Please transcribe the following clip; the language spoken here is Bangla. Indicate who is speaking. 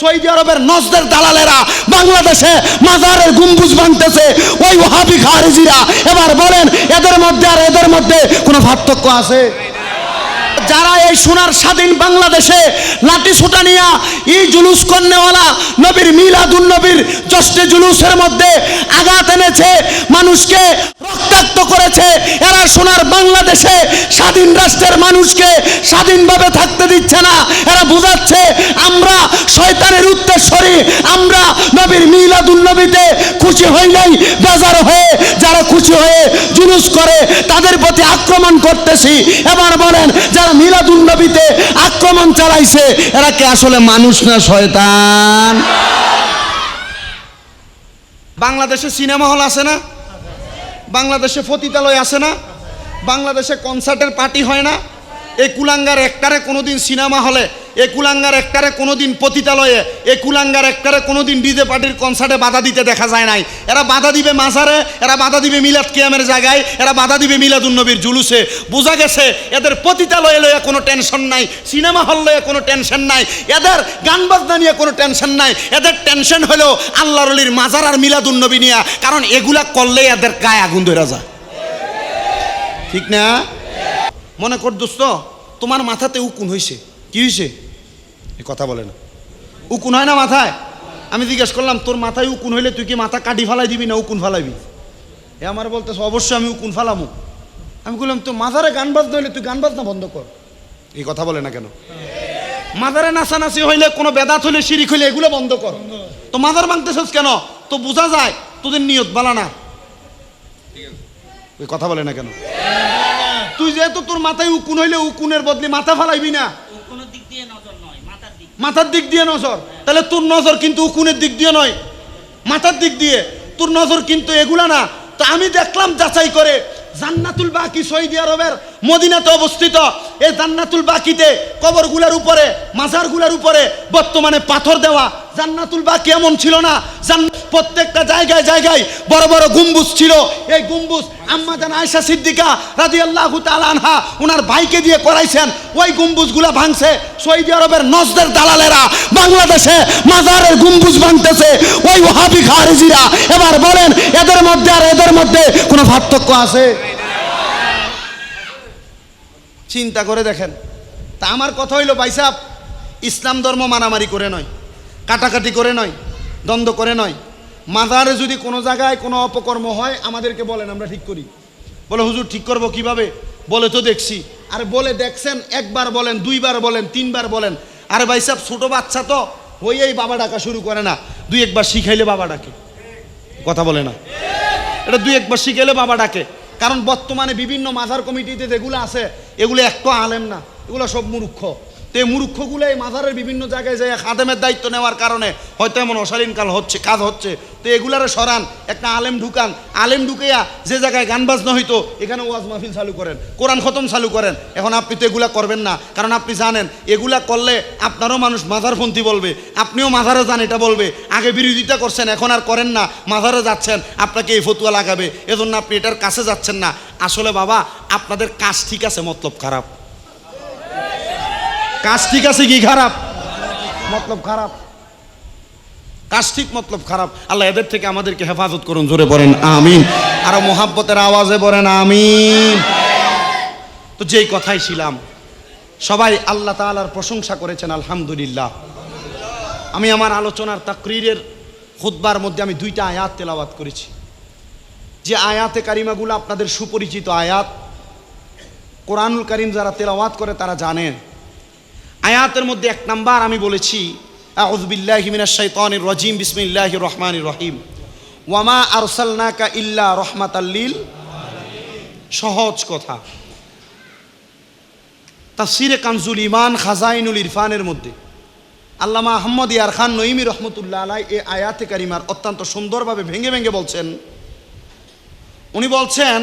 Speaker 1: সৌদি আরবের নজদের দালালেরা বাংলাদেশে মাজারের গুম্বুজ ভাঙতেছে, ওই ওহাবি খারেজিরা। এবার বলেন, এদের মধ্যে আর এদের মধ্যে কোনো পার্থক্য আছে? যারা এই সোনার স্বাধীন বাংলাদেশে লাঠি ছুটা নিয়া ই জুলুস কন্যাওয়ালা নবীর মিলাদুন নবীর জষ্টে জুলুসের মধ্যে আঘাত এনেছে, মানুষকে রক্তাক্ত করেছে, এরা সোনার বাংলাদেশে স্বাধীন রাষ্ট্রের মানুষকে স্বাধীনভাবে থাকতে দিচ্ছে না। এরা বোঝাচ্ছে, আমরা শয়তানের উত্তরস্বরী, আমরা নবীর মিলাদুন নবীতে খুশি হইলেই বেজার হয়ে যারা খুশি হয়ে জুলুস করে, তাদের প্রতি আক্রমণ করতেছি। এবার বলেন, যারা মিলাদুল নবীতে আক্রমণ চালাইছে, এরা কি আসলে মানুষ না শয়তান? বাংলাদেশে সিনেমা হল আছে না? বাংলাদেশে ফতিতালয় আছে না? বাংলাদেশে কনসার্টের পার্টি হয় না? এই কুলাঙ্গার একটারে কোনোদিন সিনেমা হলে এ কুলাঙ্গার একটারে কোনোদিন পতিতালয়ে, এ কুলাঙ্গার একটারে কোনোদিন ডিজে পার্টির কনসার্টে বাধা দিতে দেখা যায় নাই। এরা বাধা দিবে মাজারে, এরা বাধা দিবে মিলাদ কিয়ামের জায়গায়, এরা বাধা দিবে মিলাদুন নবীর জুলুসে। বোঝা গেছে, এদের পতিতালয়ে লয়ে কোনো টেনশন নাই, সিনেমা হল লয়ে কোনো টেনশন নাই, এদের গান বাজনা নিয়ে কোনো টেনশন নাই, এদের টেনশন হলো আল্লাহর অলির মাজার আর মিলাদুন নবী নিয়ে, কারণ এগুলা করলেই এদের গায়ে আগুন ধরে যায়। ঠিক না? মনে কর দোস্ত, তোমার মাথাতে উকুন হয়েছে কি হয়েছে এ কথা বলে না। উকুন হয় না মাথায়? আমি জিজ্ঞেস করলাম, তোর মাথায় উকুন হইলে তুই কি মাথা কাটি ফালাই দিবি না উকুন ফালাইবি? এ আমার বলতেছে, অবশ্যই আমি উকুন ফালামু। আমি বললাম তো মাথারে গান বাজনা হইলে তুই গান বাজনা বন্ধ কর। এই কথা বলে না কেন? মাজারে নাচানাচি হইলে কোনো বেদাত হইলে, শিরিক হইলে এগুলো বন্ধ কর। তো মাজার ভাঙতেছিস কেন? তো বোঝা যায়, তোদের নিয়ত বালা না। ওই কথা বলে না কেন? তুই যেহেতু তোর মাথায় উকুন হইলে উকুনের বদলে মাথা ফালাইবি না
Speaker 2: কোনো দিক দিয়ে নজর নয় মাথার দিক
Speaker 1: দিয়ে নজর। তাহলে তোর নজর কিন্তু উকুনের দিক দিয়ে নয়। মাথার দিক দিয়ে। তোর নজর কিন্তু এগুলা না। তো আমি দেখলাম যাচাই করে জান্নাতুল বাকি সৌদি আরবের মদিনাতে অবস্থিত। এই জান্নাতুল বাকিতে কবরগুলার উপরে, মাজারগুলার উপরে বর্তমানে পাথর দেওয়া জান্নাতুল বাকি এমন ছিল না। প্রত্যেকটা জায়গায় জায়গায় বড় বড় গম্বুজ ছিল। এই গম্বুজ আম্মা জান আয়সা সিদ্দিকা রাজি আল্লাহ আনহা ওনার ভাইকে দিয়ে করাইছেন। ওই গম্বুজগুলা ভাঙছে। সৌদি আরবের নজদের দালালেরা বাংলাদেশে মাজারের গম্বুজ ভাঙতেছে। ওই ওহাবি খারেজিরা এবার বলেন, এদের মধ্যে আর এদের মধ্যে কোনো পার্থক্য আছে? চিন্তা করে দেখেন। তা আমার কথা হইল ভাইসাব ইসলাম ধর্ম মারামারি করে নয়। কাটাকাটি করে নয়, দ্বন্দ্ব করে নয়। মাজারে যদি কোনো জায়গায় কোনো অপকর্ম হয়, আমাদেরকে বলেন, আমরা ঠিক করি। বলে, হুজুর, ঠিক করব কীভাবে? বলে, তো দেখছি। আরে বলে, দেখছেন, একবার বলেন, দুইবার বলেন, তিনবার বলেন। আরে ভাই সাহেব, ছোটো বাচ্চা তো ওই এই বাবা ডাকা শুরু করে না। দুই একবার শিখাইলে বাবা ডাকে। কথা বলে না। এটা দুই একবার শিখাইলে বাবা ডাকে। কারণ বর্তমানে বিভিন্ন মাজার কমিটিতে যেগুলো আছে, এগুলো একটু আলেম না, এগুলো সব মূর্খ। তো এই মূর্খগুলো এই মাজারের বিভিন্ন জায়গায় যায় খাদেমের দায়িত্ব নেওয়ার কারণে হয়তো এমন অশালীন কাল হচ্ছে, কাজ হচ্ছে। তো এগুলারে সরান, একটা আলেম ঢুকান। আলেম ঢুকেয়া যে জায়গায় গান বাজনা হইতো, এখানে ওয়াজ মাহফিল চালু করেন, কোরআন খতম চালু করেন। এখন আপনি তো এগুলা করবেন না, কারণ আপনি জানেন, এগুলা করলে আপনারও মানুষ মাজারপন্থী বলবে, আপনিও মাজারে যান, এটা বলবে। আগে বিরোধিতা করছেন, এখন আর করেন না, মাজারে যাচ্ছেন, আপনাকে এই ফতুয়া লাগাবে। এজন্য আপনি এটার কাছে যাচ্ছেন না। আসলে বাবা, আপনাদের কাজ ঠিক আছে, মতলব খারাপ। কাজ ঠিক আছে কি খারাপ? মতলব খারাপ। কাজ ঠিক মতলব খারাপ। আল্লাহ এদের থেকে আমাদেরকে হেফাজত করুন জোরে বলেন আমিন। আরও মোহাব্বতের আওয়াজে বলেন আমিন। তো যেই কথাই ছিলাম সবাই আল্লাহ তাআলার প্রশংসা করেছেন আলহামদুলিল্লাহ। আমি আমার আলোচনার তাকরিরের খুতবার মধ্যে আমি দুইটা আয়াত তেলাওয়াত করেছি। যে আয়াতে কারিমাগুলো আপনাদের সুপরিচিত আয়াত কোরআনুল করিম যারা তেলাওয়াত করে তারা জানেন। আয়াতের মধ্যে এক নাম্বার আমি বলেছি আউযবিল্লাহি মিনাশ শাইতানির রাজিম, বিসমিল্লাহির রহমানির রহিম। ওয়ামা আরসালনাকা ইল্লা রহমাতাল্লিল সহজ কথা। তাফসিরে কানজুল ইমান খাজাইনুল ইরফানের মধ্যে। আল্লামা আহমদ ইয়ার খান নঈমি রহমতুল্লাহ আলাই এই আয়াতে কারিমার অত্যন্ত সুন্দরভাবে ভেঙে ভেঙে বলছেন। উনি বলছেন